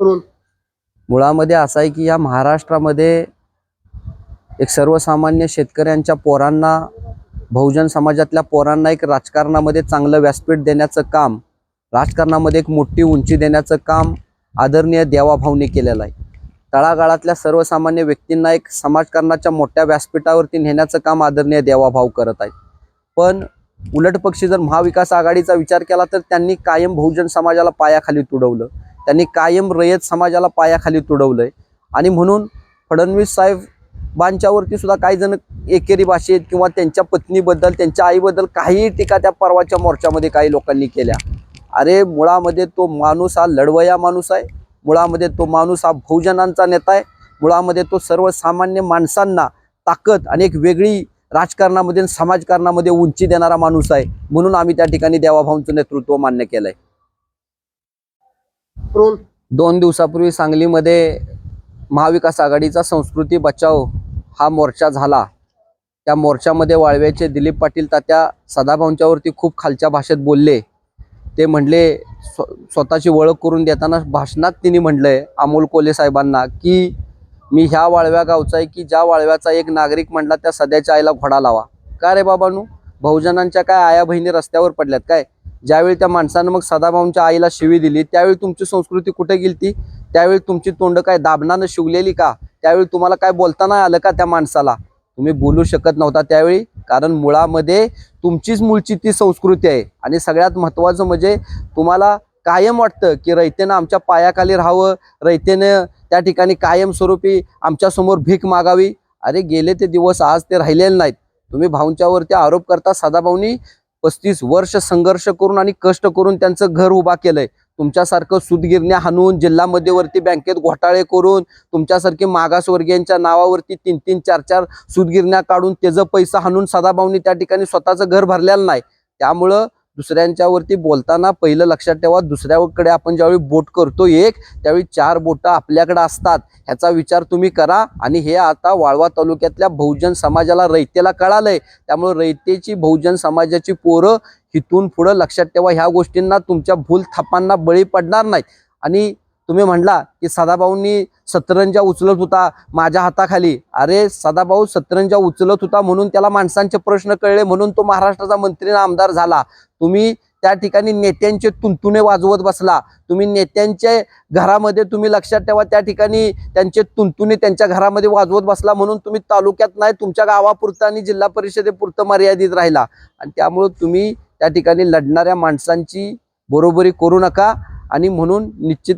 मुळामध्ये असं आहे की या महाराष्ट्रामध्ये एक सर्वसामान्य शेतकऱ्यांच्या पोरांना बहुजन समाजातल्या पोरांना एक राजकारणामध्ये चांगलं व्यासपीठ देण्याचं काम राजकारणामध्ये एक मोठी उंची देण्याचं काम आदरणीय देवाभाऊने केलेलं आहे. तळागाळातल्या सर्वसामान्य व्यक्तींना एक समाजकारणाच्या मोठ्या व्यासपीठावरती नेण्याचं काम आदरणीय देवाभाऊ करत आहेत. पण उलट पक्षी जर महाविकास आघाडीचा विचार केला तर त्यांनी कायम बहुजन समाजाला पायाखाली तुडवलं. त्यांनी कायम रयत समाजाला पायाखाली तुडवलंय. आणि म्हणून फडणवीस साहेबांच्यावरती सुद्धा काही जण एकेरी भाषेत किंवा त्यांच्या पत्नीबद्दल त्यांच्या आईबद्दल काहीही टीका त्या परवाच्या मोर्चामध्ये काही लोकांनी केल्या. अरे मुळामध्ये तो माणूस हा लढवया माणूस आहे. मुळामध्ये तो माणूस हा बहुजनांचा नेता आहे. मुळामध्ये तो सर्वसामान्य माणसांना ताकद आणि एक वेगळी राजकारणामध्ये समाजकारणामध्ये उंची देणारा माणूस आहे. म्हणून आम्ही त्या ठिकाणी देवाभाऊंचं नेतृत्व मान्य केलं आहे म्हणून दोन दिवसापूर्वी सांगलीमध्ये महाविकास आघाडीचा संस्कृती बचाव हा मोर्चा झाला. त्या मोर्चामध्ये वाळव्याचे दिलीप पाटील तात्या सदाभाऊंच्यावरती खूप खालच्या भाषेत बोलले. ते म्हणले स्व स्वतःची ओळख करून देताना भाषणात तिने म्हणलंय अमोल कोले साहेबांना की मी ह्या वाळव्या गावचा आहे की ज्या वाळव्याचा एक नागरिक म्हणला त्या सध्याच्या आईला घोडा लावा. का रे बाबानू? बहुजनांच्या काय आया बहिणी रस्त्यावर पडल्यात काय? ज्यावेळी त्या माणसानं मग सदाभाऊंच्या आईला शिवी दिली त्यावेळी तुमची संस्कृती कुठे गेलती? त्यावेळी तुमची तोंड काय दाबनानं शिवलेली का? त्यावेळी तुम्हाला काय बोलता नाही आलं का त्या माणसाला? तुम्ही बोलू शकत नव्हता त्यावेळी कारण मुळामध्ये तुमचीच मूळची ती संस्कृती आहे. आणि सगळ्यात महत्त्वाचं म्हणजे तुम्हाला कायम वाटतं की रयतेनं आमच्या पायाखाली राहावं रयतेनं त्या ठिकाणी कायमस्वरूपी आमच्यासमोर भीक मागावी. अरे गेले ते दिवस आज ते राहिलेले नाहीत. तुम्ही भाऊंच्यावरती आरोप करता सदाभाऊंनी पस्तीस वर्ष संघर्ष करून आणि कष्ट करून त्यांचं घर उभा केलंय. तुमच्यासारखं सुदगिरण्या हाणून जिल्हा मध्यवर्ती बँकेत घोटाळे करून तुमच्यासारखे मागासवर्गीयांच्या नावावरती तीन तीन चार चार सुदगिरण्या काढून त्याचं पैसा हाणून सदाभाऊनी त्या ठिकाणी स्वतःचं घर भरलेलं नाही. त्यामुळं दुसऱ्यांच्यावरती बोलताना पहिलं लक्षात ठेवा दुसऱ्याकडे आपण ज्यावेळी बोट करतो एक त्यावेळी चार बोटं आपल्याकडे असतात. ह्याचा विचार तुम्ही करा आणि हे आता वाळवा तालुक्यातल्या बहुजन समाजाला रयतेला कळालंय. त्यामुळे रयतेची बहुजन समाजाची पोरं इथून पुढं लक्षात ठेवा ह्या गोष्टींना तुमच्या भूल थापांना बळी पडणार नाहीत. आणि तुम्ही म्हणला की सदाभाऊंनी सतरंजा उचलत होता माझ्या हाताखाली. अरे सदाभाऊ सतरंजा उचलत होता म्हणून त्याला माणसांचे प्रश्न कळले म्हणून तो महाराष्ट्राचा मंत्री आमदार झाला. तुम्ही त्या ठिकाणी नेत्यांचे तुंतुणे वाजवत बसला. तुम्ही नेत्यांच्या घरामध्ये तुम्ही लक्षात ठेवा त्या ठिकाणी त्यांचे तुंतुणे त्यांच्या घरामध्ये वाजवत बसला म्हणून तुम्ही तालुक्यात नाही तुमच्या गावापुरतं आणि जिल्हा परिषदेपुरतं मर्यादित राहिला. आणि त्यामुळं तुम्ही त्या ठिकाणी लढणाऱ्या माणसांची बरोबरी करू नका आणि म्हणून निश्चित